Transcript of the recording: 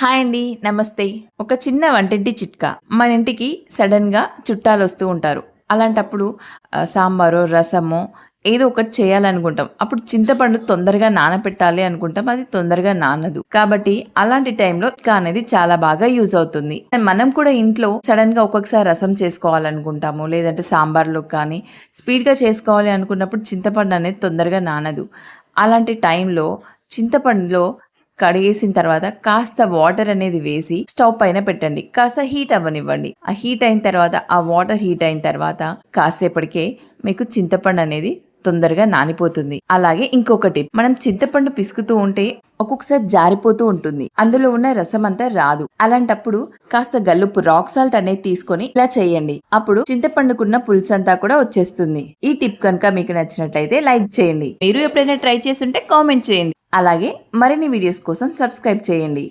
Hi అండి నమస్తే. ఒక చిన్న వంటింటి చిట్కా. మన ఇంటికి సడన్గా చుట్టాలు వస్తూ ఉంటారు. అలాంటప్పుడు సాంబారో రసమో ఏదో ఒకటి చేయాలనుకుంటాం. అప్పుడు చింతపండు తొందరగా నానపెట్టాలి అనుకుంటాం. అది తొందరగా నానదు. కాబట్టి అలాంటి టైంలో చిట్కా అనేది చాలా బాగా యూజ్ అవుతుంది. మనం కూడా ఇంట్లో సడన్గా ఒక్కొక్కసారి రసం చేసుకోవాలనుకుంటాము. లేదంటే సాంబార్లో కానీ స్పీడ్గా చేసుకోవాలి అనుకున్నప్పుడు చింతపండు అనేది తొందరగా నానదు. అలాంటి టైంలో చింతపండులో కడిగేసిన తర్వాత కాస్త వాటర్ అనేది వేసి స్టవ్ పైన పెట్టండి. కాస్త హీట్ అవ్వనివ్వండి. ఆ హీట్ అయిన తర్వాత ఆ వాటర్ హీట్ అయిన తర్వాత కాసేపటికే మీకు చింతపండు అనేది తొందరగా నానిపోతుంది. అలాగే ఇంకొకటి మనం చింతపండు పిసుకుతూ ఉంటే ఒక్కొక్కసారి జారిపోతూ ఉంటుంది. అందులో ఉన్న రసం అంతా రాదు. అలాంటప్పుడు కాస్త గల్లుపు రాక్ సాల్ట్ అనేది తీసుకొని ఇలా చేయండి. అప్పుడు చింతపండుకున్న పులుసు అంతా కూడా వచ్చేస్తుంది. ఈ టిప్ కనుక మీకు నచ్చినట్లయితే లైక్ చేయండి. మీరు ఎప్పుడైనా ట్రై చేస్తుంటే కామెంట్ చేయండి. అలాగే మరిన్ని వీడియోస్ కోసం సబ్స్క్రైబ్ చేయండి.